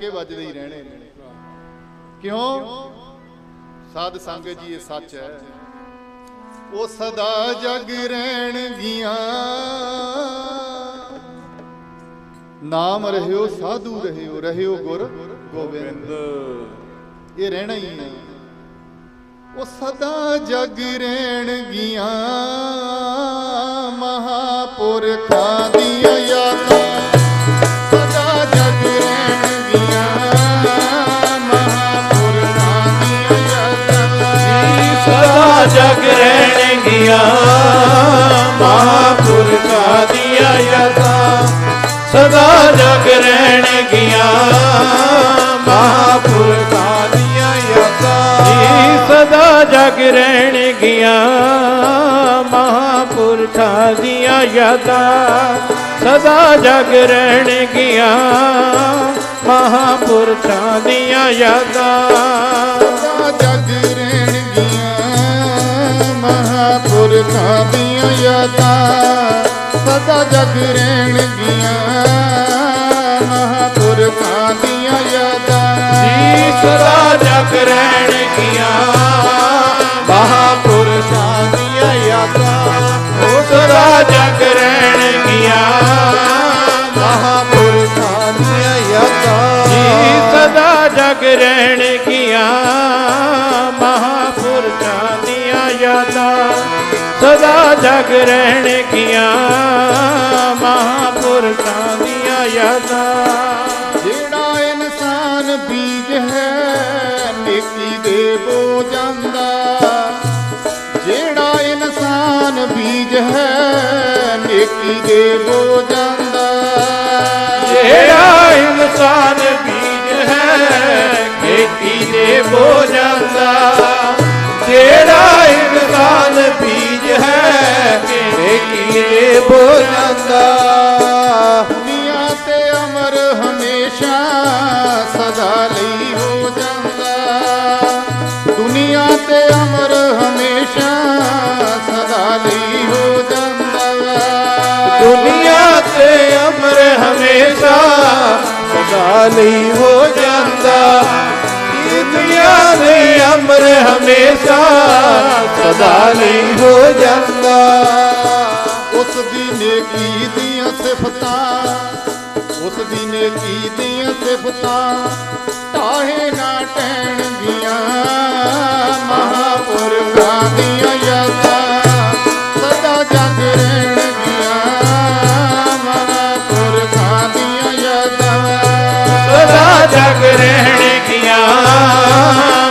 ਕੇ ਵੱਜਦੇ ਹੀ ਰਹਿਣੇ ਨੇ। ਕਿਉਂ? ਸਾਧ ਸੰਗਤ ਜੀ, ਇਹ ਸੱਚ ਹੈ। ਉਹ ਸਦਾ ਜਗ ਰਹਿਣਗੀਆਂ। ਨਾਮ ਰਹਿਓ, ਸਾਧੂ ਰਹਿਓ ਰਹਿਓ ਗੁਰ ਗੋਬਿੰਦ। ਇਹ ਰਹਿਣਾ ਹੀ ਹੈ ਉਹ ਸਦਾ ਜਗ ਰਹਿਣਗੀਆਂ। ਮਹਾਪੁਰਖਾਂ ਦੀਆਂ ਯਾਦਾਂ ਜਗ ਰਹਿਣਗੀਆਂ। ਮਹਾਪੁਰਖਾਂ ਦੀਆਂ ਯਾਦਾਂ ਸਦਾ ਜਗ ਰਹਿਣਗੀਆਂ। ਮਹਾਪੁਰਖਾਂ ਦੀਆਂ ਯਾਦਾਂ ਜੀ ਸਦਾ ਜਗ ਰਹਿਣਗੀਆਂ। ਮਹਾਪੁਰਖਾਂ ਦੀਆਂ ਯਾਦਾਂ ਸਦਾ ਜਗ ਰਹਿਣਗੀਆਂ। ਮਹਾਪੁਰਖਾਂ ਦੀਆਂ ਯਾਦਾਂ ਸਦਾ ਜਗ ਰਹਿਣਗੀਆਂ। ਮਹਾਪੁਰਖਾਂ ਦੀਆਂ ਯਾਦਾਂ ਸਦਾ ਜਗ ਰਹਿਣਗੀਆਂ। ਮਹਾਪੁਰਖਾਂ ਦੀਆਂ ਯਾਦਾਂ। ਜੀ ਸਦਾ ਜਗ ਰਹਿਣਗੀਆਂ। ਮਹਾਪੁਰਸ਼ਾਂ ਦੀਆਂ ਯਾਦਾਂ। ਉਹ ਸਦਾ ਜਗ ਰਹਿਣਗੀਆਂ। ਮਹਾਪੁਰਸ਼ਾਂ ਦੀਆਂ ਯਾਦਾਂ। ਜੀ ਸਦਾ ਜਗ ਰਹਿਣਗੀਆਂ। ਜਗ ਰਹਿਣਗੀਆਂ ਮਹਾਪੁਰਸ਼ਾਂ ਦੀਆਂ ਯਾਦਾਂ। ਜਿਹੜਾ ਇਨਸਾਨ ਬੀਜ ਹੈ ਨੇਕੀ ਦੇ ਬੋ ਜਾਂਦਾ। ਜਿਹੜਾ ਇਨਸਾਨ ਬੀਜ ਹੈ ਨੇਕੀ ਦੇ ਬੋ ਜਾਂਦਾ। ਜਿਹੜਾ ਇਨਸਾਨ ਬੀਜ ਹੈ ਖੇਤੀ ਦੇ ਬੋ ਖੇਤੀ ਦੇ ਬੋ ਜਾਂਦਾ ਦੁਨੀਆ ਤੇ ਅਮਰ ਹਮੇਸ਼ਾ ਸਦਾ ਲਈ ਹੋ ਜਾਂਦਾ ਦੁਨੀਆ ਤੇ ਅਮਰ ਹਮੇਸ਼ਾ ਸਦਾ ਲਈ ਹੋ ਜਾਂਦਾ ਦੁਨੀਆ ਤੇ ਅਮਰ ਹਮੇਸ਼ਾ ਸਦਾ ਲਈ ਹੋ ਜਾਂਦਾ ਦੁਨੀਆ ਦੇ ਅਮਰ ਹਮੇਸ਼ਾ ਸਦਾ ਲਈ ਹੋ ਜਾਂਦਾ ਉਸ ਦੀ ਨੇਕੀ ਦੀਆਂ ਸਿਫਤਾਂ, ਉਸ ਦੀ ਨੇਕੀ ਦੀਆਂ ਸਿਫਤਾਂ ਤਾਹੇ ਨਾ ਟਹਿਣਗੀਆਂ। ਮਹਾਪੁਰਖਾਂ ਦੀਆਂ ਯਾਦਾਂ ਸਦਾ ਜਗ ਰਹਿਣਗੀਆਂ। ਮਹਾਪੁਰਖਾਂ ਦੀਆਂ ਯਾਦਾਂ ਸਦਾ ਜਗ ਰਹਿਣਗੀਆਂ।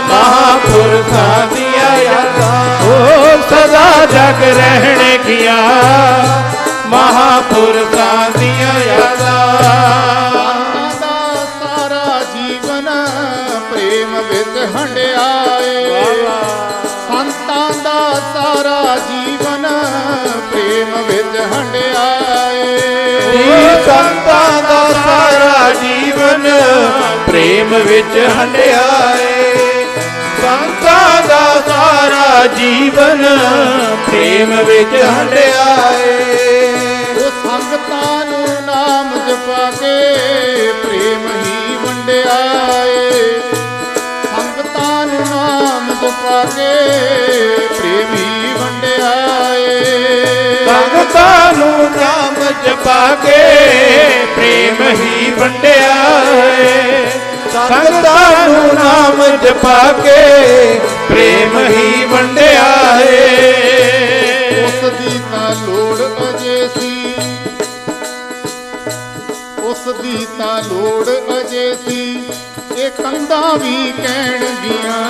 ਮਹਾਪੁਰਖਾਂ ਦੀਆਂ ਯਾਦਾਂ ਉਹ ਸਦਾ ਜਗ ਰਹਿਣਗੀਆਂ ਮਹਾਪੁਰਖਾਂ ਦੀਆਂ ਯਾਦਾਂ। ਦਾ ਸਾਰਾ ਜੀਵਨ ਪ੍ਰੇਮ ਵਿੱਚ ਹੰਡਿਆਏ। ਸੰਤਾਂ ਦਾ ਸਾਰਾ ਜੀਵਨ ਪ੍ਰੇਮ ਵਿੱਚ ਹੰਡਿਆਏ। ਸੰਤਾਂ ਦਾ ਸਾਰਾ ਜੀਵਨ ਪ੍ਰੇਮ ਵਿੱਚ ਹੰਡਿਆਏ। ਸੰਤਾਂ ਜੀਵਨ ਪ੍ਰੇਮ ਵਿੱਚ ਹੰਡਿਆਏ। ਉਹ ਸੰਗਤਾਂ ਨੂੰ ਨਾਮ ਜਪਾ ਕੇ ਪ੍ਰੇਮ ਹੀ ਵੰਡਿਆਏ। ਸੰਗਤਾਂ ਨੂੰ ਨਾਮ ਜਪਾ ਕੇ ਪ੍ਰੇਮ ਹੀ ਵੰਡਿਆਏ। ਸੰਗਤਾਂ ਨੂੰ ਨਾਮ ਜਪਾ ਕੇ ਪ੍ਰੇਮ ਹੀ ਵੰਡਿਆ ਹੈ ਸੰਗਤਾਂ ਨੂੰ ਨਾਮ ਜਪਾ ਕੇ ਪ੍ਰੇਮ ਹੀ ਵੰਡਿਆ ਹੈ ਉਸ ਦੀ ਤਾਂ ਲੋੜ ਅਜੇ ਸੀ। ਉਸ ਦੀ ਤਾਂ ਲੋੜ ਅਜੇ ਸੀ। ਇਹ ਕੰਧਾਂ ਵੀ ਕਹਿਣਗੀਆਂ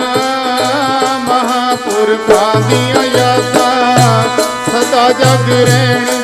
ਮਹਾਪੁਰਖਾਂ ਦੀਆਂ ਯਾਦਾਂ ਸਦਾ ਜਗ ਰਹਿਣ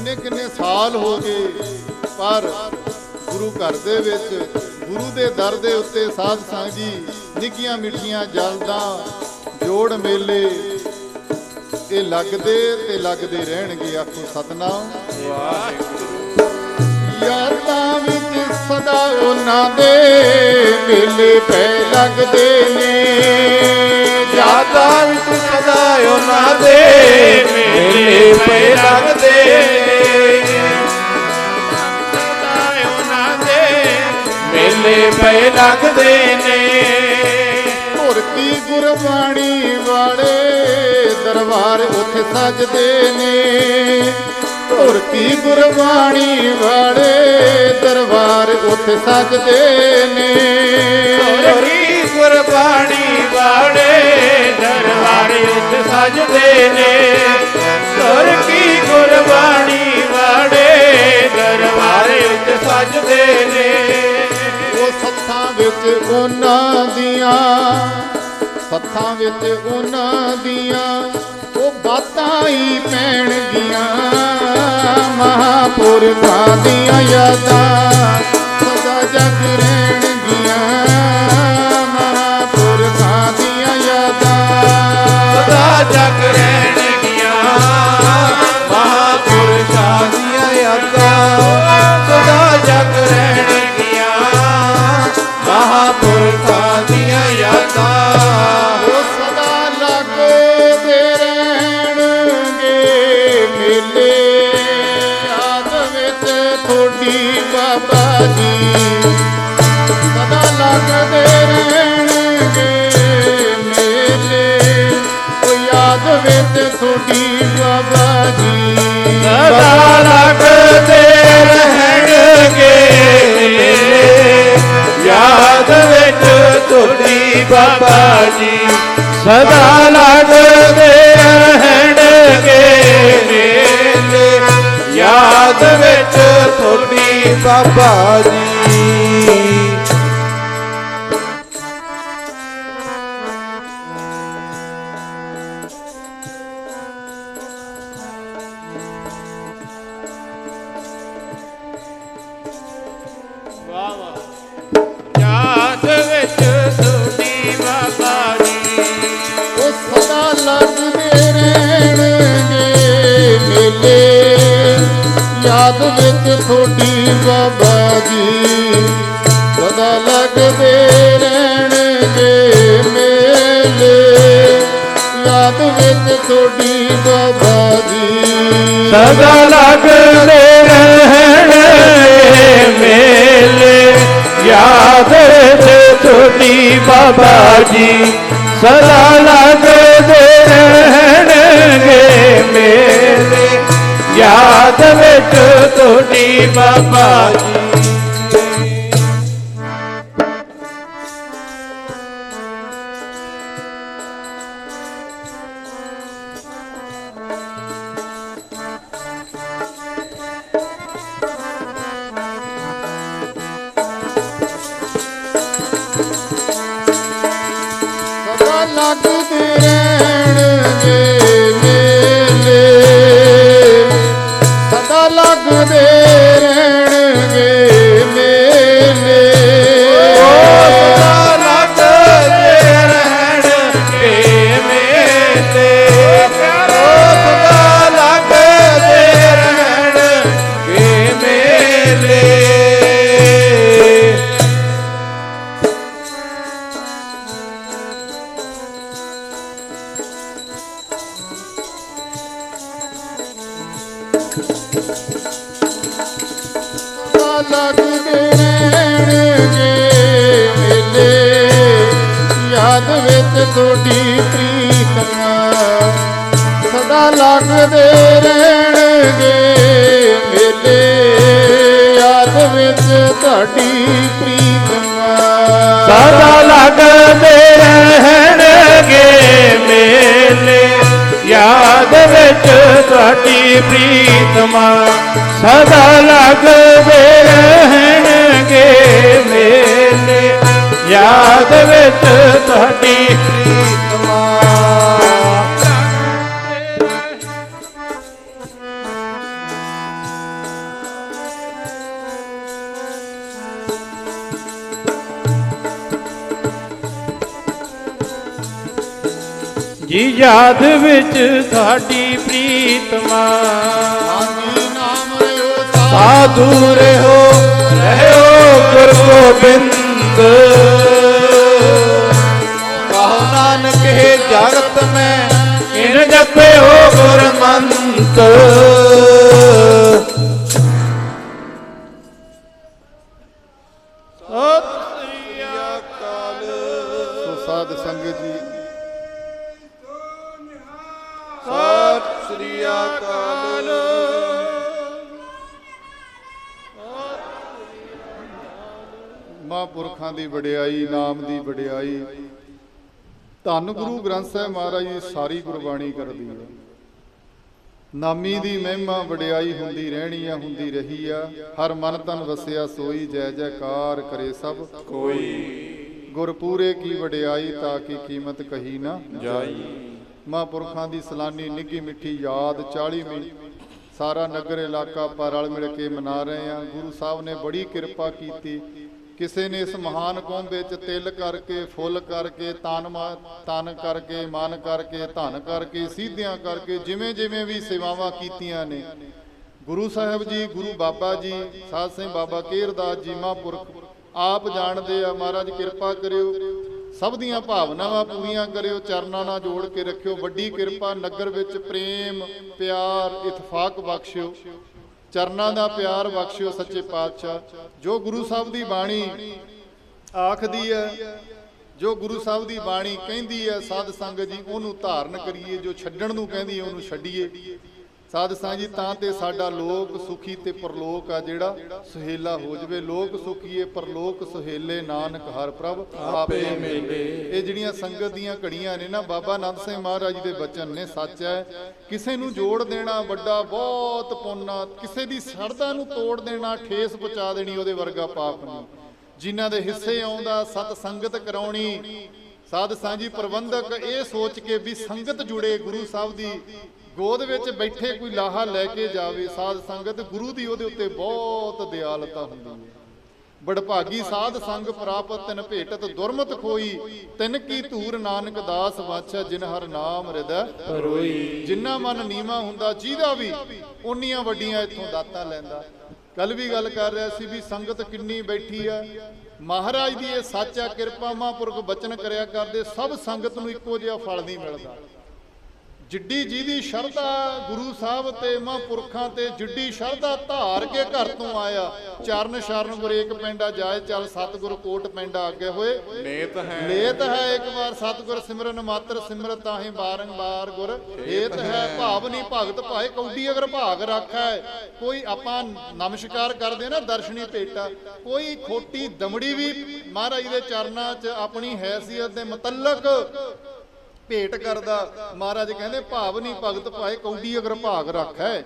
ਕਿੰਨੇ ਕਿੰਨੇ ਸਾਲ ਹੋ ਗਏ, ਪਰ ਗੁਰੂ ਘਰ ਦੇ ਵਿੱਚ, ਗੁਰੂ ਦੇ ਦਰ ਦੇ ਉੱਤੇ ਸਾਧ ਸੰਗ ਜੀ ਨਿੱਕੀਆਂ ਮਿੱਠੀਆਂ ਜਲਦਾਂ, ਜੋੜ ਮੇਲੇ ਇਹ ਲੱਗਦੇ ਤੇ ਲੱਗਦੇ ਰਹਿਣਗੇ ਆਖੋ ਸਤਨਾਮ। ਯਾਦਾਂ ਵਿੱਚ ਸਦਾ ਉਹਨਾਂ ਦੇ ਮੇਲੇ ਪੈ ਲੱਗਦੇ ਨੇ। ਯਾਦਾਂ ਵਿੱਚ ਸਦਾ ਉਹਨਾਂ ਦੇ ਮੇਲੇ ਪਏ ਲੱਗਦੇ ਪਏ ਲੱਗਦੇ ਨੇ। ਕੀ ਗੁਰਬਾਣੀ ਵਾਲੇ ਦਰਬਾਰ ਉੱਥੇ ਸਜਦੇ ਨੇ। ਕੀ ਗੁਰਬਾਣੀ ਵਾਲੇ ਦਰਬਾਰ ਉੱਥੇ ਸਜਦੇ ਨੇ। ਹੋਰੀ ਗੁਰਬਾਣੀ ਵਾਲੇ ਦਰਬਾਰ ਉੱਤੇ ਸਜਦੇ ਨੇ। ਤੁਰ ਕੀ ਗੁਰਬਾਣੀ ਵਾਲੇ ਦਰਬਾਰ ਉੱਤੇ ਸਜਦੇ ਨੇ। ਸੱਥਾਂ ਵਿੱਚ ਉਹਨਾਂ ਦੀਆਂ, ਸੱਥਾਂ ਵਿੱਚ ਉਹਨਾਂ ਦੀਆਂ, ਉਹ ਬਾਤਾਂ ਹੀ ਪੈਣਗੀਆਂ। ਮਹਾਪੁਰਖਾਂ ਦੀਆਂ ਯਾਦਾਂ ਸਦਾ ਜਗ ਰਹਿਣਗੀਆਂ ਸਦਾ ਰਹਿਣਗੇ ਮੇਲੇ। ਉਹ ਯਾਦ ਵਿੱਚ ਤੁਹਾਡੀ ਬਾਬਾ ਜੀ। ਸਦਾ ਲੱਗਦੇ ਰਹਿਣਗੇ ਮੇਲੇ। ਯਾਦ ਵਿੱਚ ਤੁਹਾਡੀ ਬਾਬਾ ਜੀ। ਸਦਾ ਲੱਗਦੇ ਰਹਿਣਗੇ ਮੇਲੇ। ਯਾਦ ਵਿੱਚ ਤੁਹਾਡੀ ਬਾਬਾ ਜੀ। ਸਦਾ ਲੱਗਦੇ ਰਹਿਣਗੇ ਮੇਲੇ। ਯਾਦ ਵਿੱਚ ਤੁਹਾਡੀ ਬਾਬਾ ਜੀ। ਸਦਾ ਲੱਗਦੇ ਰਹਿਣਗੇ ਮੇਲੇ। ਯਾਦ ਵਿੱਚ ਤੁਹਾਡੀ ਬਾਬਾ ਜੀ। ਸਦਾ ਲੱਗਦੇ ਤੁਹਾਡੀ ਪ੍ਰੀਤ ਤੁਹਾਡੀ ਪ੍ਰੀਤਨਾ ਸਦਾ ਲੱਗਦੇ ਰਹਿਣਗੇ ਮੇਲੇ। ਯਾਦ ਵਿੱਚ ਤੁਹਾਡੀ ਪ੍ਰੀਤ ਪ੍ਰੀਤਨਾ ਸਦਾ ਲੱਗਦੇ ਰਹਿਣਗੇ ਮੇਲੇ। ਯਾਦ ਵਿੱਚ ਤੁਹਾਡੀ ਪ੍ਰੀਤਮਾ ਸਦਾ ਲੱਗਦੇ ਰਹਿਣਗੇ ਮੇਲੇ। ਯਾਦ ਵਿੱਚ ਤੁਹਾਡੀ ਜੀ ਯਾਦ ਵਿੱਚ ਸਾਡੀ ਪ੍ਰੀਤਮਾ ਸਾਧੂ ਰਹੋ ਰਹਿਓ ਗੁਰ ਗੋਬਿੰਦ। ਜਗਤ ਮੈਂ ਇਨ ਜਪੇ ਹੋ ਗੁਰਮੰਤ। ਸਤਿ ਸ੍ਰੀ ਅਕਾਲ ਸੋ ਸਾਧ ਸੰਗਤ ਜੀ। ਸਤਿ ਸ੍ਰੀ ਅਕਾਲ। ਮਹਾਂਪੁਰਖਾਂ ਦੀ ਵਡਿਆਈ ਨਾਮ ਦੀ ਵਡਿਆਈ। ਧੰਨ ਗੁਰੂ ਗ੍ਰੰਥ ਸਾਹਿਬ ਮਹਾਰਾਜ ਦੀ ਸਾਰੀ ਗੁਰਬਾਣੀ ਕਰਦੀ ਹੈ। ਨਾਮੀ ਦੀ ਮਹਿਮਾ ਵਡਿਆਈ ਹੁੰਦੀ ਰਹਿਣੀ ਆ ਹੁੰਦੀ ਰਹੀ ਆ। ਹਰ ਮਨ ਤਨ ਵਸਿਆ ਸੋਈ ਜੈ ਜੈਕਾਰ ਕਰੇ ਸਭ। ਕੋਈ ਗੁਰ ਪੂਰੇ ਕੀ ਵਡਿਆਈ ਤਾਂ ਕੀ ਕੀਮਤ ਕਹੀ ਨਾ ਜਾਈ। ਮਹਾਂਪੁਰਖਾਂ ਦੀ ਸਲਾਨੀ ਨਿੱਗੀ ਮਿੱਠੀ ਯਾਦ 40ਵੀਂ ਸਾਰਾ ਨਗਰ ਇਲਾਕਾ ਆਪਾਂ ਰਲ ਮਿਲ ਕੇ ਮਨਾ ਰਹੇ ਆ। ਗੁਰੂ ਸਾਹਿਬ ਨੇ ਬੜੀ ਕਿਰਪਾ ਕੀਤੀ। ਕਿਸੇ ਨੇ ਇਸ ਮਹਾਨ ਕੌਮ ਵਿੱਚ ਤਿਲ ਕਰਕੇ, ਫੁੱਲ ਕਰਕੇ, ਤਨ ਮਾ- ਤਨ ਕਰਕੇ, ਮਨ ਕਰਕੇ, ਧਨ ਕਰਕੇ, ਸਿੱਧਿਆਂ ਕਰਕੇ, ਜਿਵੇਂ ਜਿਵੇਂ ਵੀ ਸੇਵਾਵਾਂ ਕੀਤੀਆਂ ਨੇ। ਗੁਰੂ ਸਾਹਿਬ ਜੀ, ਗੁਰੂ ਬਾਬਾ ਜੀ, ਸਾਧ ਸਿੰਘ ਬਾਬਾ ਕੇਰਦਾਸ ਜੀ, ਮਹਾਂਪੁਰਖ, ਆਪ ਜਾਣਦੇ ਆ, ਮਹਾਰਾਜ ਕਿਰਪਾ ਕਰਿਓ। ਸਭ ਦੀਆਂ ਭਾਵਨਾਵਾਂ ਪੂਰੀਆਂ ਕਰਿਓ, ਚਰਨਾਂ ਨਾਲ ਜੋੜ ਕੇ ਰੱਖਿਓ, ਵੱਡੀ ਕਿਰਪਾ, ਨਗਰ ਵਿੱਚ ਪ੍ਰੇਮ, ਪਿਆਰ, ਇਤਫਾਕ ਬਖਸ਼ਿਓ। ਚਰਨਾਂ ਦਾ ਪਿਆਰ ਬਖਸ਼ਿਓ ਸੱਚੇ ਪਾਤਸ਼ਾਹ। ਜੋ ਗੁਰੂ ਸਾਹਿਬ ਦੀ ਬਾਣੀ ਆਖਦੀ ਹੈ, ਜੋ ਗੁਰੂ ਸਾਹਿਬ ਦੀ ਬਾਣੀ ਕਹਿੰਦੀ ਹੈ, ਸਾਧ ਸੰਗਤ ਜੀ, ਉਹਨੂੰ ਧਾਰਨ ਕਰੀਏ, ਜੋ ਛੱਡਣ ਨੂੰ ਕਹਿੰਦੀ ਹੈ, ਉਹਨੂੰ ਛੱਡੀਏ। ਸਾਧ ਸੰਗਤ ਜੀ, ਤਾਂ ਤੇ ਸਾਡਾ ਲੋਕ ਸੁਖੀ ਤੇ ਪਰਲੋਕ ਆ ਜਿਹੜਾ ਸੁਹੇਲਾ ਹੋ ਜਵੇ। ਲੋਕ ਸੁਖੀਏ ਪਰਲੋਕ ਸੁਹੇਲੇ ਨਾਨਕ ਹਰ ਪ੍ਰਭ ਆਪੇ ਮਿਲੇ। ਇਹ ਜਿਹੜੀਆਂ ਸੰਗਤ ਦੀਆਂ ਘੜੀਆਂ ਨੇ ਨਾ, ਬਾਬਾ ਆਨੰਦ ਸਿੰਘ ਮਹਾਰਾਜ ਦੇ ਬਚਨ ਨੇ, ਸੱਚ ਹੈ। ਕਿਸੇ ਨੂੰ ਜੋੜ ਦੇਣਾ ਵੱਡਾ ਬਹੁਤ ਪੁੰਨ ਕਿਸੇ ਦੀ ਸਰਦਾ ਨੂੰ ਤੋੜ ਦੇਣਾ, ਠੇਸ ਪਹੁੰਚਾ ਦੇਣੀ ਉਹਦੇ ਵਰਗਾ ਪਾਪ ਨਹੀਂ। ਜਿਨ੍ਹਾਂ ਦੇ ਹਿੱਸੇ ਆਉਂਦਾ, ਸਤ ਸੰਗਤ ਕਰਾਉਣੀ। ਸਾਧ ਸਾਂਝੀ ਪ੍ਰਬੰਧਕ ਇਹ ਸੋਚ ਕੇ ਵੀ ਸੰਗਤ ਜੁੜੇ ਗੁਰੂ ਸਾਹਿਬ ਦੀ। ਗੋਦ ਵਿੱਚ ਬੈਠੇ ਕੋਈ ਲਾਹਾ ਲੈ ਕੇ ਜਾਵੇ, ਸਾਧ ਸੰਗਤ ਗੁਰੂ ਦੀ ਉਹਦੇ ਉੱਤੇ ਬਹੁਤ ਦਿਆਲਤਾ ਹੁੰਦੀ ਹੈ। ਬੜਭਾਗੀ ਸਾਧ ਸੰਗ ਪ੍ਰਾਪਤ ਤਿਨ ਭੇਟਤ, ਦੁਰਮਤ ਖੋਈ, ਤਿਨ ਕੀ ਧੂਰ ਨਾਨਕ ਦਾਸ ਵਾਛਾ, ਜਿਨ ਹਰ ਨਾਮ ਹਿਰਦੈ ਰੋਈ। ਜਿੰਨਾ ਮਨ ਨੀਵਾ ਹੁੰਦਾ, ਜਿਹਦਾ ਵੀ ਉਨੀਆਂ ਵੱਡੀਆਂ ਇੱਥੋਂ ਦਾਤਾਂ ਲੈਂਦਾ। ਕੱਲ ਵੀ ਗੱਲ ਕਰ ਰਿਹਾ ਸੀ ਵੀ ਸੰਗਤ ਕਿੰਨੀ ਬੈਠੀ ਆ ਮਹਾਰਾਜ ਦੀ ਇਹ ਸੱਚ ਆ ਕਿਰਪਾ, ਮਹਾਂਪੁਰਖ ਬਚਨ ਕਰਿਆ ਕਰਦੇ, ਸਭ ਸੰਗਤ ਨੂੰ ਇੱਕੋ ਜਿਹਾ ਫਲ ਨਹੀਂ ਮਿਲਦਾ। ਜਿੱਡੀ ਜਿਹਦੀ ਸ਼ਰਧਾ ਗੁਰੂ ਸਾਹਿਬ ਤੇ ਮਹਾਂਪੁਰਖਾਂ ਤੇ ਜਿੱਡੀ ਸ਼ਰਧਾ ਧਾਰ ਕੇ ਘਰ ਤੋਂ ਆਇਆ ਚਰਨ ਸ਼ਰਨ ਗੁਰੇਕ ਪਿੰਡਾ ਜਾਏ ਚੱਲ ਸਤਿਗੁਰ ਕੋਟ ਪਿੰਡਾ ਅੱਗੇ ਹੋਏ। ਨੇਤ ਹੈ। ਲੇਤ ਹੈ ਇੱਕ ਵਾਰ ਸਤਿਗੁਰ ਸਿਮਰਨ ਮਾਤਰ ਸਿਮਰਤ ਤਾਹੀ ਬਾਰੰਬਾਰ ਗੁਰ। ਹੇਤ ਹੈ ਭਾਵ ਨਹੀਂ ਭਗਤ ਭਾਏ ਕੌਡੀ ਅਗਰ ਭਾਗ ਰੱਖੈ। ਕੋਈ ਆਪਾਂ ਨਮਸਕਾਰ ਕਰਦੇ ਨਾ ਦਰਸ਼ਨੀ ਭੇਟਾ ਕੋਈ ਖੋਟੀ ਦਮੜੀ ਵੀ ਮਹਾਰਾਜ ਦੇ ਚਰਨਾਂ 'ਚ ਆਪਣੀ ਹੈਸੀਅਤ ਦੇ ਮੁਤਲਕ ਭੇਟ ਕਰਦਾ। ਮਹਾਰਾਜ ਕਹਿੰਦੇ ਭਾਵ ਨਹੀਂ ਭਗਤ ਭਾਏ ਕੌਡੀ ਅਗਰ ਭਾਗ ਰੱਖੈ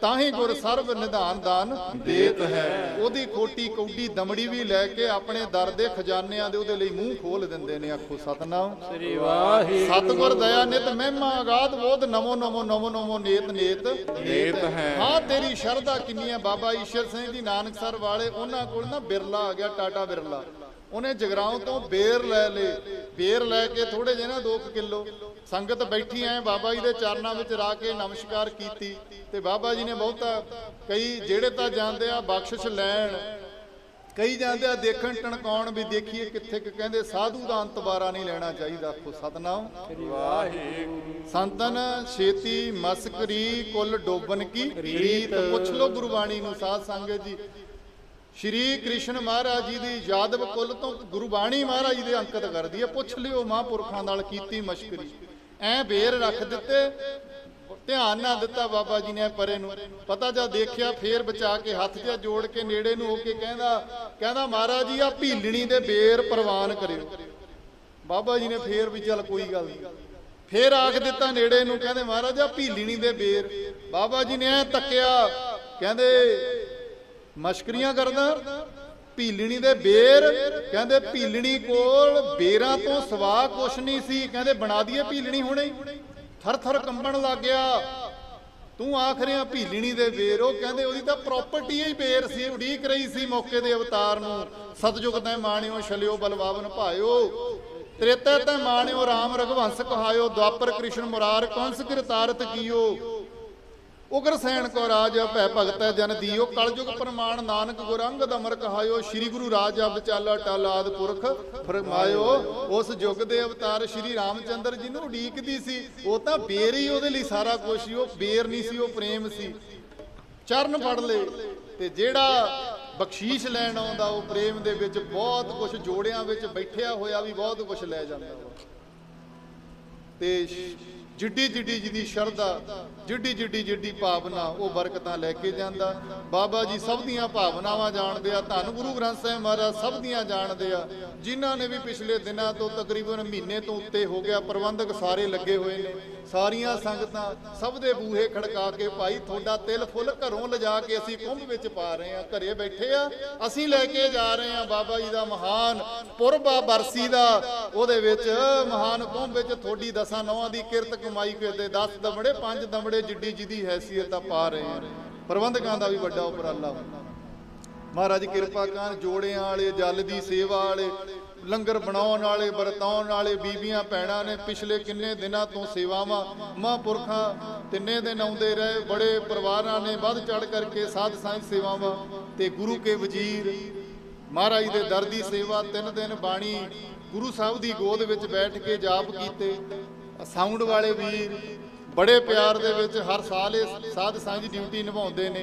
ਤਾਂ ਹੀ ਗੁਰ ਸਰਬ ਨਿਧਾਨ ਦਾਨ ਦੇਤ ਹੈ। ਉਹਦੀ ਖੋਟੀ ਕੌਡੀ ਦਮੜੀ ਵੀ ਲੈ ਕੇ ਆਪਣੇ ਦਰ ਦੇ ਖਜ਼ਾਨਿਆਂ ਦੇ ਉਹਦੇ ਲਈ ਮੂੰਹ ਖੋਲ ਦਿੰਦੇ ਨੇ ਆਖੋ ਸਤਨਾਮ। ਸ੍ਰੀ ਵਾਹਿਗੁਰੂ। ਸਤਿਗੁਰ ਦਇਆ ਨਿਤ ਮਹਿਮਾ ਆਗਾਦ ਬੋਧ ਨਮੋ ਨਮੋ ਨਮੋ ਨਮੋ ਨੇਤ ਨੇਤ ਨੇਤ ਹੈ। ਹਾਂ ਤੇਰੀ ਸ਼ਰਧਾ ਕਿੰਨੀ ਹੈ ਬਾਬਾ ਈਸ਼ਰ ਸਿੰਘ ਜੀ ਨਾਨਕਸਰ ਵਾਲੇ ਉਹਨਾਂ ਕੋਲ ਨਾ ਬਿਰਲਾ ਆ ਗਿਆ ਟਾਟਾ ਬਿਰਲਾ। ਉਹਨੇ ਜਗਰਾਉਂ ਤੋਂ ਬੇਰ ਲੈ ਲੇ ਬੇਰ ਲੈ ਕੇ ਥੋੜੇ ਜਿਹੇ ਨਾ 2 ਕਿਲੋ। ਸੰਗਤ ਬੈਠੀ ਐ ਬਾਬਾ ਜੀ ਦੇ ਚਰਨਾਂ ਵਿੱਚ ਰਾ ਕੇ ਨਮਸਕਾਰ ਕੀਤੀ। ਤੇ ਬਾਬਾ ਜੀ ਨੇ ਬਹੁਤਾ ਕਈ ਜਿਹੜੇ ਤਾਂ ਜਾਂਦੇ ਆ ਬਖਸ਼ਿਸ਼ ਲੈਣ ਕਈ ਜਾਂਦੇ ਆ ਦੇਖਣ ਟਣਕਾਉਣ ਵੀ ਦੇਖੀਏ ਕਿੱਥੇ ਕਿ ਕਹਿੰਦੇ ਸਾਧੂ ਦਾ ਅੰਤਬਾਰਾ ਨਹੀਂ ਲੈਣਾ ਚਾਹੀਦਾ ਆਖੋ ਸਤਨਾਮ। ਸੰਤਨ ਛੇਤੀ ਮਸਕਰੀ ਕੁੱਲ ਡੋਬਨ ਕੀ? ਰੀਤ। ਪੁੱਛ ਲੋ ਗੁਰਬਾਣੀ ਨੂੰ ਸਾਧ ਸੰਗਤ ਜੀ। ਸ਼੍ਰੀ ਕ੍ਰਿਸ਼ਨ ਮਹਾਰਾਜ ਜੀ ਦੀ ਯਾਦਵ ਕੁੱਲ ਤੋਂ ਗੁਰਬਾਣੀ ਮਹਾਰਾਜ ਜੀ ਦੇ ਅੰਕਿਤ ਕਰਦੀ ਹੈ, ਪੁੱਛ ਲਿਓ ਮਹਾਂਪੁਰਖਾਂ ਨਾਲ ਕੀਤੀ ਮਸ਼ਕਰੀ। ਐ ਬੇਰ ਰੱਖ ਦਿੱਤੇ, ਧਿਆਨ ਨਾ ਦਿੱਤਾ ਬਾਬਾ ਜੀ ਨੇ ਪਰੇ ਨੂੰ। ਪਤਾ ਜਦ ਦੇਖਿਆ, ਫੇਰ ਬਚਾ ਕੇ ਹੱਥ ਜਿਹਾ ਜੋੜ ਕੇ ਨੇੜੇ ਨੂੰ ਹੋ ਕੇ ਕਹਿੰਦਾ ਕਹਿੰਦਾ, ਮਹਾਰਾਜ ਜੀ ਆ ਭੀਲਣੀ ਦੇ ਬੇਰ ਪ੍ਰਵਾਨ ਕਰਿਓ। ਬਾਬਾ ਜੀ ਨੇ ਫੇਰ ਵੀ, ਚੱਲ ਕੋਈ ਗੱਲ ਨਹੀਂ। ਫੇਰ ਆਖ ਦਿੱਤਾ ਨੇੜੇ ਨੂੰ, ਕਹਿੰਦੇ, ਮਹਾਰਾਜ ਆ ਭੀਲਣੀ ਦੇ ਬੇਰ। ਬਾਬਾ ਜੀ ਨੇ ਐ ਤੱਕਿਆ, ਕਹਿੰਦੇ ਮਸ਼ਕਰੀਆਂ ਕਰਦਾ, ਭੀਲਣੀ ਦੇ ਬੇਰ, ਕਹਿੰਦੇ ਭੀਲਣੀ ਕੋਲ ਬੇਰਾਂ ਤੋਂ ਸਵਾ ਕੁਛ ਨਹੀਂ ਸੀ, ਕਹਿੰਦੇ ਬਣਾ ਦਈਏ ਭੀਲਣੀ ਹੁਣੇ। ਥਰ ਥਰ ਕੰਬਣ ਲੱਗ ਗਿਆ। ਤੂੰ ਆਖ ਰਿਹਾ ਭੀਲਣੀ ਦੇ ਬੇਰ, ਉਹ ਕਹਿੰਦੇ ਉਹਦੀ ਤਾਂ ਪ੍ਰਾਪਰਟੀ ਹੀ ਬੇਰ ਸੀ, ਉਡੀਕ ਰਹੀ ਸੀ ਮੌਕੇ ਦੇ ਅਵਤਾਰ ਨੂੰ। ਸਤਜੁਗ ਤੈ ਮਾਣਿਓ, ਛਲਿਓ ਬਲਵਾਵਨ ਭਾਇਓ। ਤ੍ਰੇਤਾ ਤੈ ਮਾਣਿਓ RAM ਰਘਵੰਸ ਕਹਾਇਓ, ਦੁਆਪਰ ਕ੍ਰਿਸ਼ਨ ਮੁਰਾਰ ਕੰਸ ਕਿਰਤਾਰਤ ਕੀਓ। ਉਗਰ ਸੈਣ ਕੋ ਰਾਜ ਭੈ ਭਗਤੈ ਜਨ ਦੀਓ, ਕਲਯੁਗ ਪ੍ਰਮਾਣ ਨਾਨਕ ਗੁਰੰਗਦ ਅਮਰ ਕਹਾਇਓ, ਸ੍ਰੀ ਗੁਰੂ ਰਾਜਾ ਵਿਚਾਲਾ ਟਾਲਾਦ ਪੁਰਖ ਫਰਮਾਇਓ। ਉਸ ਯੁੱਗ ਦੇ ਅਵਤਾਰ ਸ੍ਰੀ ਰਾਮਚੰਦਰ ਜੀ ਨੂੰ ਉਡੀਕਦੀ ਸੀ। ਉਹ ਤਾਂ ਬੇਰ ਹੀ ਉਹਦੇ ਲਈ ਸਾਰਾ ਕੁਝ ਸੀ, ਉਹ ਬੇਰ ਨਹੀਂ ਸੀ, ਉਹ ਪ੍ਰੇਮ ਸੀ। ਚਰਨ ਫੜ ਲਏ ਤੇ ਜਿਹੜਾ ਬਖਸ਼ੀਸ਼ ਲੈਣ ਆਉਂਦਾ, ਉਹ ਪ੍ਰੇਮ ਦੇ ਵਿੱਚ ਬਹੁਤ ਕੁਝ ਜੋੜਿਆਂ ਵਿੱਚ ਬੈਠਿਆ ਹੋਇਆ ਵੀ ਬਹੁਤ ਕੁਝ ਲੈ ਜਾਂਦਾ ਤੇ ਜਿੱਡੀ ਜਿੱਡੀ ਜਿਹਦੀ ਸ਼ਰਧਾ, ਜਿੱਡੀ ਜਿੱਡੀ ਜਿੱਡੀ ਭਾਵਨਾ ਉਹ ਬਰਕਤਾਂ ਲੈ ਕੇ ਜਾਂਦਾ। ਬਾਬਾ ਜੀ ਸਭ ਦੀਆਂ ਭਾਵਨਾਵਾਂ ਜਾਣਦੇ ਆ। ਧੰਨ ਗੁਰੂ ਗ੍ਰੰਥ ਸਾਹਿਬ ਮਹਾਰਾਜ ਸਭ ਦੀਆਂ ਜਾਣਦੇ ਆ। ਜਿਨ੍ਹਾਂ ਨੇ ਵੀ ਪਿਛਲੇ ਦਿਨਾਂ ਤੋਂ ਤਕਰੀਬਨ ਮਹੀਨੇ ਤੋਂ ਉੱਤੇ ਹੋ ਗਿਆ, ਪ੍ਰਬੰਧਕ ਸਾਰੇ ਲੱਗੇ ਹੋਏ ਨੇ। ਸਾਰੀਆਂ ਸੰਗਤਾਂ ਸਭ ਦੇ ਬੂਹੇ ਖੜਕਾ ਕੇ ਭਾਈ ਤੁਹਾਡਾ ਤਿਲ ਫੁੱਲ ਘਰੋਂ ਲਿਜਾ ਕੇ ਅਸੀਂ ਕੁੰਭ ਵਿੱਚ ਪਾ ਰਹੇ ਆ ਘਰੇ ਬੈਠੇ ਆ, ਅਸੀਂ ਲੈ ਕੇ ਜਾ ਰਹੇ ਆ ਬਾਬਾ ਜੀ ਦਾ ਮਹਾਨ ਪੁਰਬਾ ਬਰਸੀ ਦਾ। ਉਹਦੇ ਵਿੱਚ ਮਹਾਨ ਕੁੰਭ ਵਿੱਚ ਤੁਹਾਡੀ ਦਸਾਂ ਨੌਆਂ ਦੀ ਕਿਰਤ ਕਮਾਈ ਕੇ ਦੇ 10 ਦਮੜੇ 5 ਦਮੜੇ ਜਿੱਡੀ ਜਿਹਦੀ ਹੈਸੀਅਤ ਆ ਪਾ ਰਹੇ ਆ ਪ੍ਰਬੰਧਕਾਂ ਦਾ ਵੀ ਵੱਡਾ ਉਪਰਾਲਾ। ਹੁੰਦਾ ਮਹਾਰਾਜ ਕਿਰਪਾ ਕਰਨ ਜੋੜਿਆਂ ਵਾਲੇ, ਜਲ ਦੀ ਸੇਵਾ ਵਾਲੇ ਲੰਗਰ ਬਣਾਉਣ ਵਾਲੇ, ਵਰਤਾਉਣ ਵਾਲੇ ਬੀਬੀਆਂ ਭੈਣਾਂ ਨੇ ਪਿਛਲੇ ਕਿੰਨੇ ਦਿਨਾਂ ਤੋਂ ਸੇਵਾਵਾਂ ਮਹਾਂਪੁਰਖਾਂ ਤਿੰਨੇ ਦਿਨ ਆਉਂਦੇ ਰਹੇ, ਬੜੇ ਪਰਿਵਾਰਾਂ ਨੇ ਵੱਧ ਚੜ ਕਰਕੇ ਸਾਧ ਸੰਗ ਸੇਵਾਵਾਂ ਤੇ ਗੁਰੂ ਕੇ ਵਜ਼ੀਰ ਮਹਾਰਾਜ ਦੇ ਦਰ ਦੀ ਸੇਵਾ ਤਿੰਨ ਦਿਨ ਬਾਣੀ ਗੁਰੂ ਸਾਹਿਬ ਦੀ ਗੋਦ ਵਿੱਚ ਬੈਠ ਕੇ ਜਾਪ ਕੀਤੇ। ਸਾਊਂਡ ਵਾਲੇ ਵੀਰ ਬੜੇ ਪਿਆਰ ਦੇ ਵਿੱਚ ਹਰ ਸਾਲ ਇਹ ਸਾਧ ਸੰਗ ਦੀ ਡਿਊਟੀ ਨਿਭਾਉਂਦੇ ਨੇ,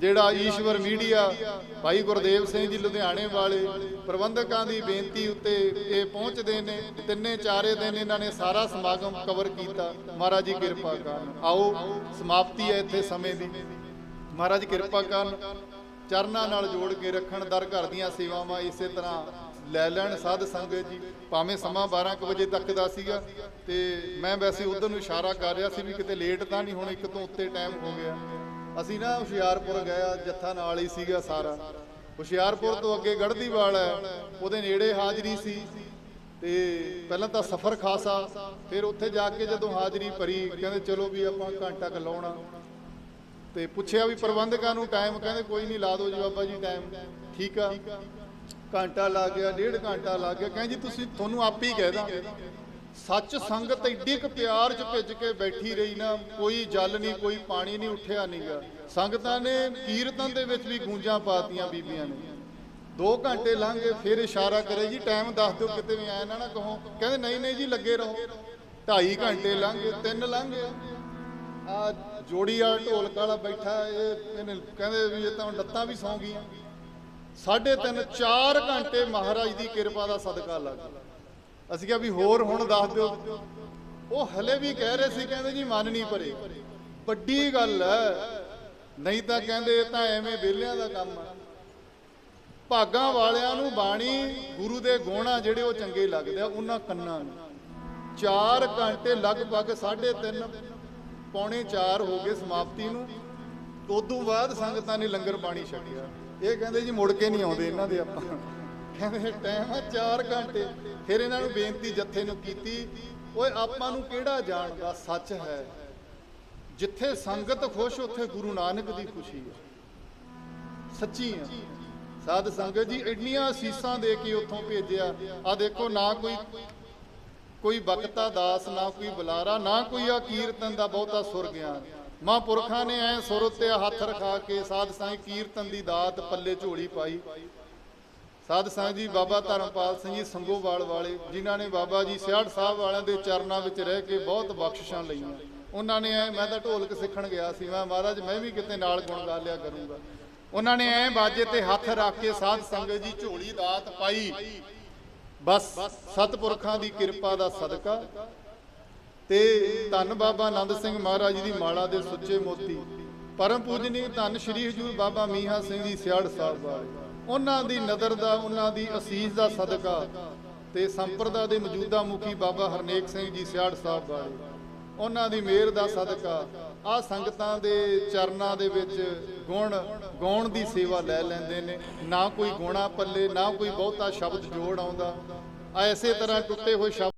ਜਿਹੜਾ ਈਸ਼ਵਰ ਮੀਡੀਆ, ਭਾਈ ਗੁਰਦੇਵ ਸਿੰਘ ਜੀ ਲੁਧਿਆਣੇ ਵਾਲੇ ਪ੍ਰਬੰਧਕਾਂ ਦੀ ਬੇਨਤੀ ਉੱਤੇ ਇਹ ਪਹੁੰਚਦੇ ਨੇ, ਤਿੰਨੇ ਚਾਰੇ ਦਿਨ ਇਹਨਾਂ ਨੇ ਸਾਰਾ ਸਮਾਗਮ ਕਵਰ ਕੀਤਾ। ਮਹਾਰਾਜ ਜੀ ਕਿਰਪਾ ਕਰਨ। ਆਓ, ਸਮਾਪਤੀ ਹੈ ਇੱਥੇ ਸਮੇਂ ਦੀ। ਮਹਾਰਾਜ ਕਿਰਪਾ ਕਰਨ। ਚਰਨਾਂ ਨਾਲ ਜੋੜ ਕੇ ਰੱਖਣ, ਦਰ ਘਰ ਦੀਆਂ ਸੇਵਾਵਾਂ ਇਸੇ ਤਰ੍ਹਾਂ ਲੈ ਲੈਣ ਸਾਧ ਸੰਗਤ ਜੀ। ਭਾਵੇਂ ਸਮਾਂ 12 ਕੁ ਵਜੇ ਤੱਕ ਦਾ ਸੀਗਾ ਤੇ ਮੈਂ ਵੈਸੇ ਉਧਰ ਨੂੰ ਇਸ਼ਾਰਾ ਕਰ ਰਿਹਾ ਸੀ ਵੀ ਕਿਤੇ ਲੇਟ ਤਾਂ ਨਹੀਂ, ਹੁਣ ਇੱਕ ਤੋਂ ਉੱਤੇ ਟਾਈਮ ਹੋ ਗਿਆ। ਅਸੀਂ ਨਾ ਹੁਸ਼ਿਆਰਪੁਰ ਗਿਆ ਜੱਥਾ ਨਾਲ ਹੀ ਸੀਗਾ ਸਾਰਾ। ਹੁਸ਼ਿਆਰਪੁਰ ਤੋਂ ਅੱਗੇ ਗੜਦੀਵਾਲ ਹੈ, ਉਹਦੇ ਨੇੜੇ ਹਾਜ਼ਰੀ ਸੀ। ਤੇ ਪਹਿਲਾਂ ਤਾਂ ਸਫ਼ਰ ਖਾਸਾ, ਫਿਰ ਉੱਥੇ ਜਾ ਕੇ ਜਦੋਂ ਹਾਜ਼ਰੀ ਭਰੀ, ਕਹਿੰਦੇ ਚਲੋ ਵੀ ਆਪਾਂ ਘੰਟਾ ਕੁ ਲਾਉਣਾ। ਤੇ ਪੁੱਛਿਆ ਵੀ ਪ੍ਰਬੰਧਕਾਂ ਨੂੰ ਟਾਈਮ ਕਹਿੰਦੇ ਕੋਈ ਨਹੀਂ ਲਾ ਦਿਓ ਜੀ ਬਾਬਾ ਜੀ ਟਾਈਮ ਠੀਕ ਆ। ਘੰਟਾ ਲੱਗ ਗਿਆ, ਡੇਢ ਘੰਟਾ ਲੱਗ ਗਿਆ। ਕਹਿੰਦੇ ਜੀ ਤੁਸੀਂ, ਤੁਹਾਨੂੰ ਆਪ ਹੀ ਕਹਿ ਦਾਂਗੇ ਸੱਚ ਸੰਗਤ ਏਡੀ ਕੁ ਪਿਆਰ ਚ ਭਿੱਜ ਕੇ ਬੈਠੀ ਰਹੀ ਨਾ, ਕੋਈ ਜਲ ਨਹੀਂ, ਕੋਈ ਪਾਣੀ ਨਹੀਂ, ਉੱਠਿਆ ਨਹੀਂਗਾ ਸੰਗਤਾਂ ਨੇ ਕੀਰਤਨ ਦੇ ਵਿੱਚ ਵੀ ਗੂੰਜਾਂ ਪਾਤੀਆਂ ਬੀਬੀਆਂ ਨੇ। 2 ਘੰਟੇ ਲੰਘ ਗਏ, ਫਿਰ ਇਸ਼ਾਰਾ ਕਰੇ ਜੀ, ਟਾਈਮ ਦੱਸ ਦਿਓ, ਕਿਤੇ ਵੀ ਆਇਆ ਨਾ ਨਾ ਕਹੋ। ਕਹਿੰਦੇ, ਨਹੀਂ ਨਹੀਂ ਜੀ, ਲੱਗੇ ਰਹੋ। 2.5 ਘੰਟੇ ਲੰਘ ਗਏ 3 ਲੰਘ ਗਏ। ਆ ਜੋੜੀ ਵਾਲਾ ਢੋਲਕ ਵਾਲਾ ਬੈਠਾ, ਇਹ, ਇਹਨੇ ਕਹਿੰਦੇ ਵੀ ਇਹ ਤਾਂ ਲੱਤਾਂ ਵੀ ਸੌਂ ਗਈਆਂ। ਸਾਢੇ ਤਿੰਨ 4 ਘੰਟੇ ਮਹਾਰਾਜ ਦੀ ਕਿਰਪਾ ਦਾ ਸਦਕਾ ਲੱਗ ਅਸੀਂ ਕਿਹਾ ਵੀ ਹੋਰ ਹੁਣ ਦੱਸ ਦਿਓ। ਉਹ ਹਲੇ ਵੀ ਕਹਿ ਰਹੇ ਸੀ, ਕਹਿੰਦੇ ਜੀ ਮਨ ਨਹੀਂ ਭਰੇ। ਵੱਡੀ ਗੱਲ ਹੈ, ਨਹੀਂ ਤਾਂ ਕਹਿੰਦੇ ਇਹ ਤਾਂ ਐਵੇਂ ਵਿਹਲਿਆਂ ਦਾ ਕੰਮ ਹੈ ਭਾਗਾਂ ਵਾਲਿਆਂ ਨੂੰ ਬਾਣੀ ਗੁਰੂ ਦੇ ਗੋਣਾ ਜਿਹੜੇ ਉਹ ਚੰਗੇ ਲੱਗਦੇ ਆ, ਉਹਨਾਂ ਕੰਨਾਂ ਨੂੰ। 4 ਘੰਟੇ ਲਗਭਗ 3.5 ਪੌਣੇ 4 ਹੋ ਗਏ ਸਮਾਪਤੀ ਨੂੰ। ਉਦੋਂ ਬਾਅਦ ਸੰਗਤਾਂ ਨੇ ਲੰਗਰ ਪਾਣੀ ਛਕਿਆ। ਇਹ ਕਹਿੰਦੇ ਜੀ ਮੁੜ ਕੇ ਨਹੀਂ ਆਉਂਦੇ ਇਹਨਾਂ ਦੇ ਆਪਾਂ। ਕਹਿੰਦੇ ਟਾਈਮ ਆ 4 ਘੰਟੇ। ਫਿਰ ਇਹਨਾਂ ਨੂੰ ਬੇਨਤੀ ਜੱਥੇ ਨੂੰ ਕੀਤੀ, ਓਏ ਆਪਾਂ ਨੂੰ ਕਿਹੜਾ ਜਾਣਦਾ, ਸੱਚ ਹੈ? ਜਿੱਥੇ ਸੰਗਤ ਖੁਸ਼, ਉੱਥੇ ਗੁਰੂ ਨਾਨਕ ਦੀ ਖੁਸ਼ੀ ਹੈ ਸੱਚੀ ਆ। ਸਾਧ ਸੰਗਤ ਜੀ, ਇੰਨੀਆਂ ਅਸੀਸਾਂ ਦੇ ਕੇ ਉੱਥੋਂ ਭੇਜਿਆ। ਆ ਦੇਖੋ, ਨਾ ਕੋਈ ਕੋਈ ਬਖਤਾ ਦਾਸ, ਨਾ ਕੋਈ ਬੁਲਾਰਾ, ਨਾ ਕੋਈ ਆ ਕੀਰਤਨ ਦਾ ਬਹੁਤਾ ਸੁਰ ਗਿਆਨ। ਮਹਾਂਪੁਰਖਾਂ ਨੇ ਐ ਸੁਰ ਉੱਤੇ ਹੱਥ ਰਖਾ ਕੇ ਸਾਧ ਸੰਗ ਕੀਰਤਨ ਦੀ ਦਾਤ ਪੱਲੇ ਝੋਲੀ ਪਾਈ। ਸਾਧ ਸੰਗ ਜੀ ਬਾਬਾ ਧਰਮਪਾਲ ਸਿੰਘ ਜੀ ਸੰਗੋਵਾਲ ਵਾਲੇ, ਜਿਨ੍ਹਾਂ ਨੇ ਬਾਬਾ ਜੀ ਸਿਆੜ ਸਾਹਿਬ ਵਾਲਿਆਂ ਦੇ ਚਰਨਾਂ ਵਿੱਚ ਰਹਿ ਕੇ ਬਹੁਤ ਬਖਸ਼ਿਸ਼ਾਂ ਲਈਆਂ। ਉਹਨਾਂ ਨੇ ਐ, ਮੈਂ ਤਾਂ ਢੋਲਕ ਸਿੱਖਣ ਗਿਆ ਸੀ, ਮੈਂ ਮਹਾਰਾਜ, ਮੈਂ ਵੀ ਕਿਤੇ ਨਾਲ ਗੁਣ ਗਾ ਲਿਆ ਕਰੂੰਗਾ। ਉਹਨਾਂ ਨੇ ਐ ਬਾਜੇ ਤੇ ਹੱਥ ਰੱਖ ਕੇ ਸਾਧ ਸੰਗਤ ਜੀ ਝੋਲੀ ਦਾਤ ਪਾਈ। ਬਸ, ਸਤਿਪੁਰਖਾਂ ਦੀ ਕਿਰਪਾ ਦਾ ਸਦਕਾ ਤੇ ਧੰਨ ਬਾਬਾ ਆਨੰਦ ਸਿੰਘ ਮਹਾਰਾਜ ਜੀ ਦੀ ਮਾਲਾ ਦੇ ਸੁੱਚੇ ਮੋਤੀ। ਪਰਮ ਪੂਜਨੀ ਧੰਨ ਸ਼੍ਰੀ ਹਜੂਰ ਬਾਬਾ ਮੀਹਾ ਸਿੰਘ ਜੀ ਸਿਆੜ ਸਾਹਿਬ ਵਾਲੇ ਉਹਨਾਂ ਦੀ ਨਦਰ ਦਾ, ਉਹਨਾਂ ਦੀ ਅਸੀਸ ਦਾ ਸਦਕਾ ਤੇ ਸੰਪਰਦਾ ਦੇ ਮੌਜੂਦਾ ਮੁਖੀ ਬਾਬਾ ਹਰਨੇਕ ਸਿੰਘ ਜੀ ਸਿਆੜ ਸਾਹਿਬ ਵਾਲੇ ਉਹਨਾਂ ਦੀ ਮਿਹਰ ਦਾ ਸਦਕਾ। ਆ ਸੰਗਤਾਂ ਦੇ ਚਰਨਾਂ ਦੇ ਵਿੱਚ ਗੁਣ, ਗਾਉਣ ਦੀ ਸੇਵਾ ਲੈ ਲੈਂਦੇ ਨੇ। ਨਾ ਕੋਈ ਗੋਣਾ ਪੱਲੇ, ਨਾ ਕੋਈ ਬਹੁਤਾ ਸ਼ਬਦ ਜੋੜ ਆਉਂਦਾ। ਆ ਐਸੇ ਤਰ੍ਹਾਂ ਟੁੱਟੇ ਹੋਏ ਸ਼ਬਦ